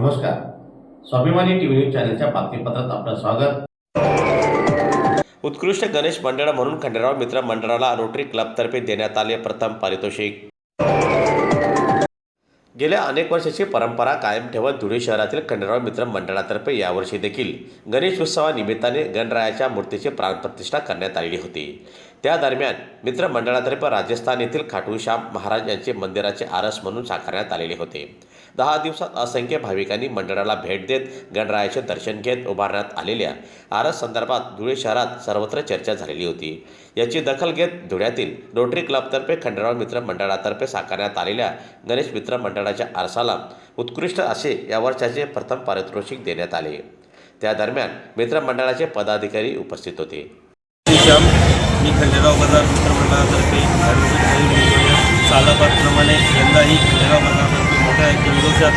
नमस्कार. स्वाभिमानी T V news चॅनलच्या बातमीपत्रात आपलं स्वागत. उत्कृष्ट गणेश मंडळ म्हणून खंडेराव मित्र मंडळाला रोटरी क्लबतर्फे देण्यात आले प्रथम पारितोषिक. गेल्या अनेक वर्षाची परंपरा कायम ठेवत धुळे शहरातील खंडेराव मित्र मंडळातर्फे यावर्षी देखील गणेश उत्सवानिमित्ताने गणरायाच्या मूर्तीची प्राणप्रतिष्ठा करण्यात आलेली होती. त्या दरम्यान मित्रमंडळातर्फे राजस्थान येथील खाटूश्याम महाराज यांचे मंदिराचे आरस म्हणून साकारण्यात आलेले होते. दहा दिवसात असंख्य भाविकांनी मंडळाला भेट देत गणरायाचे दर्शन घेत उभारण्यात आलेल्या आरस संदर्भात धुळे शहरात सर्वत्र चर्चा झालेली होती. याची दखल घेत धुळ्यातील रोटरी क्लबतर्फे खंडेराव मित्र मंडळातर्फे साकारण्यात आलेल्या गणेश मित्र मंडळाच्या आरसाला उत्कृष्ट असे या वर्षाचे प्रथम पारितोषिक देण्यात आले. त्या दरम्यान मित्रमंडळाचे पदाधिकारी उपस्थित होते. मी खंडेराव बाजार मित्रमंडळातर्फे आयोजित सालाबादप्रमाणे यंदाही खंडेराव बाजारातर्फे मोठ्या दिवसात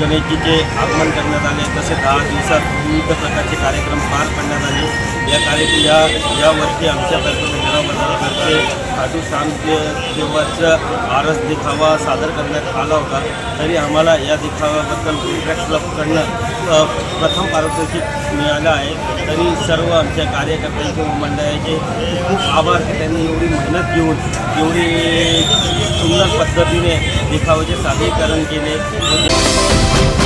गणेशजीचे आगमन करण्यात आले. तसे दहा दिवसात विविध प्रकारचे कार्यक्रम पार पाडण्यात आले. या कार्यक्रम या यावर्षी आमच्यातर्फे खंडेराव बाजारातर्फे खाटू श्याम दे आरस देखावा सादर करण्यात आला होता तरी आम्हाला या दिखाव्याबद्दल कॉन्ट्रॅक्ट क्लबकडनं प्रथम पारितोषिक मिळालं आहे. तरी सर्व आमच्या कार्यकर्त्यांचे व मंडळाचे खूप आभार की त्यांनी एवढी मेहनत घेऊन एवढी सुंदर पद्धतीने देखाव्याचे सादरीकरण केले.